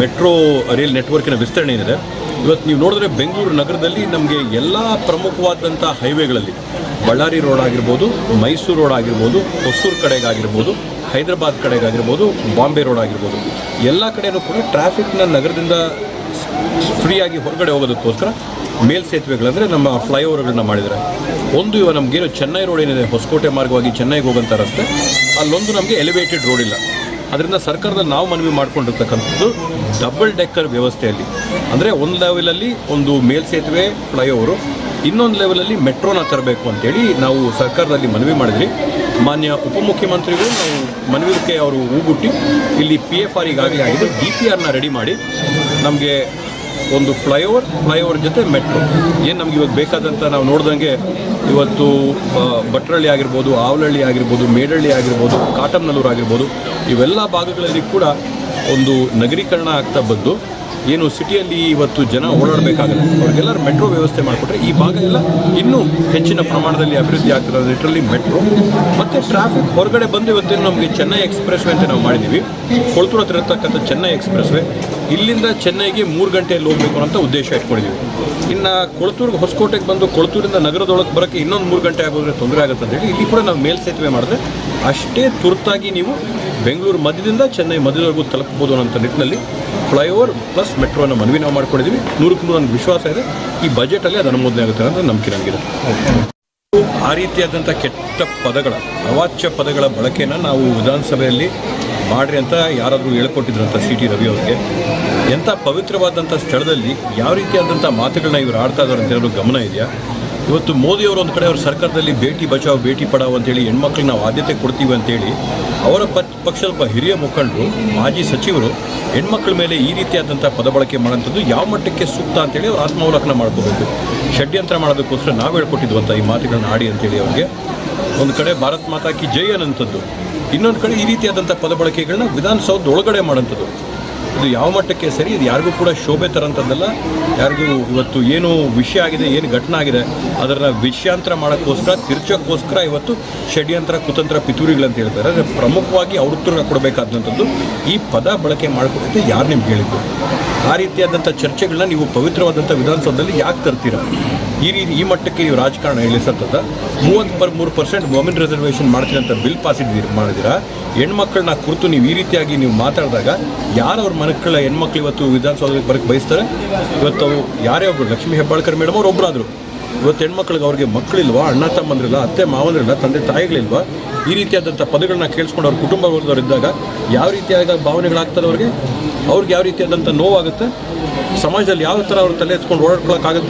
Metro rail ನೆಟ್ವರ್ಕಿನ ವಿಸ್ತರಣೆ ಏನಿದೆ ಇವತ್ತು ನೀವು ನೋಡಿದ್ರೆ ಬೆಂಗಳೂರು ನಗರದಲ್ಲಿ ನಮಗೆ ಎಲ್ಲ ಪ್ರಮುಖವಾದಂಥ ಹೈವೇಗಳಲ್ಲಿ, ಬಳ್ಳಾರಿ ರೋಡ್ ಆಗಿರ್ಬೋದು, ಮೈಸೂರು ರೋಡ್ ಆಗಿರ್ಬೋದು, ಹೊಸೂರು ಕಡೆಗಾಗಿರ್ಬೋದು, ಹೈದರಾಬಾದ್ ಕಡೆಗಾಗಿರ್ಬೋದು, ಬಾಂಬೆ ರೋಡ್ ಆಗಿರ್ಬೋದು, ಎಲ್ಲ ಕಡೆಯೂ ಕೂಡ ಟ್ರಾಫಿಕ್ನ ನಗರದಿಂದ ಫ್ರೀಯಾಗಿ ಹೊರಗಡೆ ಹೋಗೋದಕ್ಕೋಸ್ಕರ ಮೇಲ್ಸೇತುವೆಗಳಂದರೆ ನಮ್ಮ ಫ್ಲೈಓವರ್ಗಳನ್ನ ಮಾಡಿದ್ದಾರೆ. ಒಂದು ಇವಾಗ ನಮಗೇನು ಚೆನ್ನೈ ರೋಡ್ ಏನಿದೆ, ಹೊಸಕೋಟೆ ಮಾರ್ಗವಾಗಿ ಚೆನ್ನೈಗೆ ಹೋಗೋಂಥ ರಸ್ತೆ, ಅಲ್ಲೊಂದು ನಮಗೆ ಎಲಿವೇಟೆಡ್ ರೋಡ್ ಇಲ್ಲ. ಅದರಿಂದ ಸರ್ಕಾರದಲ್ಲಿ ನಾವು ಮನವಿ ಮಾಡ್ಕೊಂಡಿರ್ತಕ್ಕಂಥದ್ದು ಡಬಲ್ ಡೆಕ್ಕರ್ ವ್ಯವಸ್ಥೆಯಲ್ಲಿ. ಅಂದರೆ ಒಂದು ಲೆವೆಲಲ್ಲಿ ಒಂದು ಮೇಲ್ಸೇತುವೆ ಫ್ಲೈಓವರು ಇನ್ನೊಂದು ಲೆವೆಲಲ್ಲಿ ಮೆಟ್ರೋನ ತರಬೇಕು ಅಂತೇಳಿ ನಾವು ಸರ್ಕಾರದಲ್ಲಿ ಮನವಿ ಮಾಡಿದ್ವಿ. ಮಾನ್ಯ ಉಪಮುಖ್ಯಮಂತ್ರಿಗೂ ನಾವು ಮನವಿಗೆ ಅವರು ಹೂಗುಟ್ಟಿ, ಇಲ್ಲಿ ಪಿ ಎಫ್ ಆರ್ ಈಗಾಗಲೇ ಆಗಿದ್ದು ಡಿ ಪಿ ಆರ್ನ ರೆಡಿ ಮಾಡಿ ನಮಗೆ ಒಂದು ಫ್ಲೈಓವರ್ ಫ್ಲೈಓವರ್ ಜೊತೆ ಮೆಟ್ರೋ ಏನು ನಮ್ಗೆ ಇವಾಗ ಬೇಕಾದಂಥ ನಾವು ನೋಡ್ದಂಗೆ ಇವತ್ತು ಭಟ್ರಳ್ಳಿ ಆಗಿರ್ಬೋದು ಆವಲಹಳ್ಳಿ ಆಗಿರ್ಬೋದು, ಮೇಡಳ್ಳಿ ಆಗಿರ್ಬೋದು, ಕಾಟಮ್ನಲ್ಲೂರು ಆಗಿರ್ಬೋದು ಇವೆಲ್ಲ ಭಾಗಗಳಲ್ಲಿ ಕೂಡ ಒಂದು ನಗರೀಕರಣ ಆಗ್ತಾ ಬಂದು ಏನು ಸಿಟಿಯಲ್ಲಿ ಇವತ್ತು ಜನ ಓಡಾಡಬೇಕಾಗಲ್ಲ. ಅವ್ರಿಗೆಲ್ಲರೂ ಮೆಟ್ರೋ ವ್ಯವಸ್ಥೆ ಮಾಡಿಕೊಟ್ರೆ ಈ ಭಾಗ ಎಲ್ಲ ಇನ್ನೂ ಹೆಚ್ಚಿನ ಪ್ರಮಾಣದಲ್ಲಿ ಅಭಿವೃದ್ಧಿ ಆಗ್ತದೆ ನಿಟ್ಟರಲ್ಲಿ ಮೆಟ್ರೋ. ಮತ್ತು ಟ್ರಾಫಿಕ್ ಹೊರಗಡೆ ಬಂದು ಇವತ್ತೇನು ನಮಗೆ ಚೆನ್ನೈ ಎಕ್ಸ್ಪ್ರೆಸ್ ಅಂತ ನಾವು ಮಾಡಿದ್ದೀವಿ. ಕೊಳ್ತೂರು ಹತ್ರ ಇರತಕ್ಕಂಥ ಚೆನ್ನೈ ಎಕ್ಸ್ಪ್ರೆಸ್ ವೇ ಇಲ್ಲಿಂದ ಚೆನ್ನೈಗೆ ಮೂರು ಗಂಟೆಯಲ್ಲಿ ಹೋಗಬೇಕು ಅಂತ ಉದ್ದೇಶ ಇಟ್ಕೊಂಡಿದ್ದೀವಿ. ಇನ್ನು ಕೊಳ್ತೂರ್ಗೆ ಹೊಸಕೋಟೆಗೆ ಬಂದು ಕೊಳ್ತೂರಿಂದ ನಗರದೊಳಗೆ ಬರೋಕ್ಕೆ ಇನ್ನೊಂದು ಮೂರು ಗಂಟೆ ಆಗೋದ್ರೆ ತೊಂದರೆ ಆಗುತ್ತೆ ಅಂತ ಹೇಳಿ ಇಲ್ಲಿ ಕೂಡ ನಾವು ಮೇಲ್ಸೇತುವೆ ಮಾಡಿದ್ರೆ ಅಷ್ಟೇ ತುರ್ತಾಗಿ ನೀವು ಬೆಂಗಳೂರು ಮಧ್ಯದಿಂದ ಚೆನ್ನೈ ಮಧ್ಯದವರೆಗೂ ತಲುಪಬಹುದು ಅನ್ನೋಂಥ ನಿಟ್ಟಿನಲ್ಲಿ ಫ್ಲೈಓವರ್ ಪ್ಲಸ್ ಮೆಟ್ರೋನ ಮನವಿ ನಾವು ಮಾಡ್ಕೊಂಡಿದ್ದೀವಿ. ನೂರಕ್ಕೆ ನೂರು ನನಗೆ ವಿಶ್ವಾಸ ಇದೆ. ಈ ಬಜೆಟಲ್ಲಿ ಅದು ಅನುಮೋದನೆ ಆಗುತ್ತೆ ಅಂತ ನಂಬಿಕೆ ನನಗಿದೆ ಆ ರೀತಿಯಾದಂಥ ಕೆಟ್ಟ ಪದಗಳ, ಅವಾಚ್ಯ ಪದಗಳ ಬಳಕೆನ ನಾವು ವಿಧಾನಸಭೆಯಲ್ಲಿ ಮಾಡ್ರಿ ಅಂತ ಯಾರಾದರೂ ಹೇಳ್ಕೊಟ್ಟಿದ್ರಂತ ಸಿ ಟಿ ರವಿ ಅವರಿಗೆ. ಎಂಥ ಪವಿತ್ರವಾದಂಥ ಸ್ಥಳದಲ್ಲಿ ಯಾವ ರೀತಿಯಾದಂಥ ಮಾತುಗಳನ್ನ ಇವರು ಆಡ್ತಾ ಇದ್ದಾರೆ ಅಂತ ಹೇಳೋದು ಗಮನ ಇದೆಯಾ? ಇವತ್ತು ಮೋದಿಯವರು ಒಂದು ಕಡೆ ಅವ್ರ ಸರ್ಕಾರದಲ್ಲಿ ಭೇಟಿ ಬಚಾವ್ ಭೇಟಿ ಪಡಾವ್ ಅಂತೇಳಿ ಹೆಣ್ಮಕ್ಳಿಗೆ ನಾವು ಆದ್ಯತೆ ಕೊಡ್ತೀವಿ ಅಂತೇಳಿ ಅವರ ಪಕ್ಷ ಪಕ್ಷದ ಹಿರಿಯ ಮುಖಂಡರು, ಮಾಜಿ ಸಚಿವರು ಹೆಣ್ಮಕ್ಳ ಮೇಲೆ ಈ ರೀತಿಯಾದಂಥ ಪದಬಳಕೆ ಮಾಡೋಂಥದ್ದು ಯಾವ ಮಟ್ಟಕ್ಕೆ ಸೂಕ್ತ ಅಂತೇಳಿ ಅವ್ರು ಆತ್ಮಾವಲೋಕನ ಮಾಡ್ಕೋಬೇಕು. ಷಡ್ಯಂತ್ರ ಮಾಡೋದಕ್ಕೋಸ್ಕರ ನಾವು ಹೇಳ್ಕೊಟ್ಟಿದ್ವಂಥ ಈ ಮಾತುಗಳನ್ನ ಆಡಿ ಅಂತೇಳಿ ಅವ್ರಿಗೆ. ಒಂದು ಕಡೆ ಭಾರತ್ ಮಾತಾ ಕಿ ಜೈ ಅನ್ನೋಂಥದ್ದು ಇನ್ನೊಂದು ಕಡೆ ಈ ರೀತಿಯಾದಂಥ ಪದಬಳಕೆಗಳನ್ನ ವಿಧಾನಸೌಧದ ವಿಧಾನಸೌಧ ಒಳಗಡೆ ಮಾಡೋಂಥದ್ದು ಇದು ಯಾವ ಮಟ್ಟಕ್ಕೆ ಸರಿ? ಇದು ಯಾರಿಗೂ ಕೂಡ ಶೋಭೆ ತರಂಥದ್ದಲ್ಲ ಯಾರಿಗೂ ಇವತ್ತು ಏನು ವಿಷಯ ಆಗಿದೆ, ಏನು ಘಟನೆ ಆಗಿದೆ, ಅದನ್ನು ವಿಷಯಾಂತರ ಮಾಡೋಕ್ಕೋಸ್ಕರ, ತಿರ್ಚೋಕ್ಕೋಸ್ಕರ ಇವತ್ತು ಷಡ್ಯಂತ್ರ, ಕುತಂತ್ರ, ಪಿತೂರಿಗಳಂತ ಹೇಳ್ತಾರೆ. ಅಂದರೆ ಪ್ರಮುಖವಾಗಿ ಉತ್ತರ ಕೊಡಬೇಕಾದಂಥದ್ದು ಈ ಪದ ಬಳಕೆ ಮಾಡ್ಕೊಡುತ್ತೆ ಯಾರು ನಿಮ್ಗೆ ಹೇಳಿದ್ದು? ಆ ರೀತಿಯಾದಂಥ ಚರ್ಚೆಗಳನ್ನ ನೀವು ಪವಿತ್ರವಾದಂಥ ವಿಧಾನಸೌಧದಲ್ಲಿ ಯಾಕೆ ತರ್ತೀರ? ಈ ರೀತಿ ಈ ಮಟ್ಟಕ್ಕೆ ನೀವು ರಾಜಕಾರಣ ಇಳಿಸತ್ತದ ಮೂವತ್ತು ಪರ್ ಮೂರು ಪರ್ಸೆಂಟ್ ವುಮೆನ್ ರಿಸರ್ವೇಷನ್ ಮಾಡ್ತೀನಿ ಅಂತ ಬಿಲ್ ಪಾಸ್ ಇದ್ದೀರಿ ಮಾಡಿದಿರಾ ಹೆಣ್ಮಕ್ಳನ್ನ ಕುರಿತು ನೀವು ಈ ರೀತಿಯಾಗಿ ನೀವು ಮಾತಾಡಿದಾಗ ಯಾರು ಅವ್ರ ಮನಕ್ಕಳ ಹೆಣ್ಮಕ್ಳು ಇವತ್ತು ವಿಧಾನಸೌಧಕ್ಕೆ ಬರಕ್ಕೆ ಬಯಸ್ತಾರೆ? ಇವತ್ತು ಯಾರೇ ಒಬ್ಬರು ಲಕ್ಷ್ಮೀ ಹೆಬ್ಬಾಳ್ಕರ್ ಮೇಡಮ್ ಅವ್ರು ಒಬ್ಬರಾದ್ರು ಇವತ್ತು ಹೆಣ್ಮಕ್ಳಿಗೆ ಅವ್ರಿಗೆ ಮಕ್ಕಳಿಲ್ವಾ, ಅಣ್ಣ ತಮ್ಮಂದ್ರಿಲ್ಲ, ಅತ್ತೆ ಮಾವಂದ್ರಿಲ್ಲ, ತಂದೆ ತಾಯಿಗಳಿಲ್ವಾ? ಈ ರೀತಿಯಾದಂಥ ಪದಗಳನ್ನ ಕೇಳಿಸ್ಕೊಂಡು ಅವ್ರ ಕುಟುಂಬ ಇದ್ದಾಗ ಯಾವ ರೀತಿಯಾದ ಭಾವನೆಗಳಾಗ್ತದೆ ಅವ್ರಿಗೆ? ಅವ್ರಿಗೆ ಯಾವ ರೀತಿಯಾದಂಥ ನೋವಾಗುತ್ತೆ? ಸಮಾಜದಲ್ಲಿ ಯಾವ ಥರ ಅವ್ರ ತಲೆ ಎತ್ಕೊಂಡು ಓಡಾಡ್ಕೊಳಕ್ಕಾಗುತ್ತೆ?